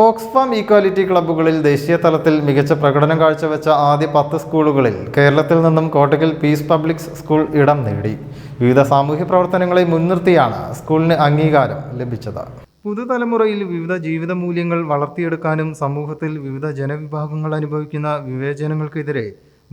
Oxfam equality ക്ലബ്ബുകളിൽ ദേശീയ തലത്തിൽ മികച്ച പ്രകടനം കാഴ്ചവെച്ച ആദ്യ പത്ത് സ്കൂളുകളിൽ കേരളത്തിൽ നിന്നും കോട്ടക്കൽ പീസ് പബ്ലിക് സ്കൂൾ ഇടം നേടി. വിവിധ സാമൂഹ്യ പ്രവർത്തനങ്ങളെ മുൻനിർത്തിയാണ് സ്കൂളിന് അംഗീകാരം ലഭിച്ചത്. പുതുതലമുറയിൽ വിവിധ ജീവിത മൂല്യങ്ങൾ വളർത്തിയെടുക്കാനും സമൂഹത്തിൽ വിവിധ ജനവിഭാഗങ്ങൾ അനുഭവിക്കുന്ന വിവേചനങ്ങൾക്കെതിരെ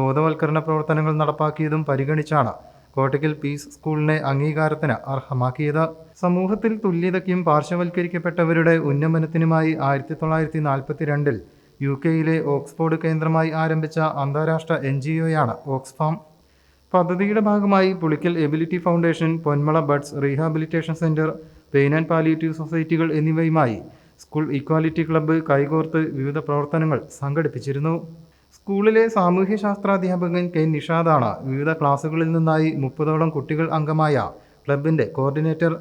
ബോധവൽക്കരണ പ്രവർത്തനങ്ങൾ നടപ്പാക്കിയതും പരിഗണിച്ചാണ് കോട്ടയ്ക്കൽ പീസ് സ്കൂളിനെ അംഗീകാരത്തിന് അർഹമാക്കിയത്. സമൂഹത്തിൽ തുല്യതയ്ക്കും പാർശ്വവൽക്കരിക്കപ്പെട്ടവരുടെ ഉന്നമനത്തിനുമായി ആയിരത്തി തൊള്ളായിരത്തി നാൽപ്പത്തിരണ്ടിൽ യു കെയിലെ ഓക്സ്ഫോർഡ് കേന്ദ്രമായി ആരംഭിച്ച അന്താരാഷ്ട്ര എൻ ജി ഒയാണ് ഓക്സ്ഫാം. പദ്ധതിയുടെ ഭാഗമായി Pulikkal ability foundation Ponmala buds rehabilitation centre pain and palliative സൊസൈറ്റികൾ എന്നിവയുമായി സ്കൂൾ ഇക്വാലിറ്റി ക്ലബ്ബ് കൈകോർത്ത് വിവിധ പ്രവർത്തനങ്ങൾ സംഘടിപ്പിച്ചിരുന്നു. സ്കൂളിലെ സാമൂഹ്യ ശാസ്ത്രാധ്യാപകൻ കെ നിഷാദാണ് വിവിധ ക്ലാസുകളിൽ നിന്നായി മുപ്പതോളം കുട്ടികൾ അംഗമായ ക്ലബിന്റെ കോർഡിനേറ്റർ.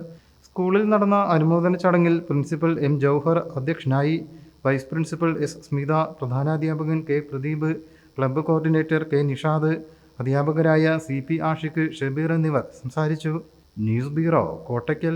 സ്കൂളിൽ നടന്ന അനുമോദന ചടങ്ങിൽ പ്രിൻസിപ്പൽ എം ജൗഹർ അധ്യക്ഷനായി vice principal S Smitha പ്രധാനാധ്യാപകൻ K Pradeep club coordinator K Nishad അധ്യാപകരായ സി പി ആഷിഖ് ഷബീർ എന്നിവർ സംസാരിച്ചു. News bureau Kottakkal.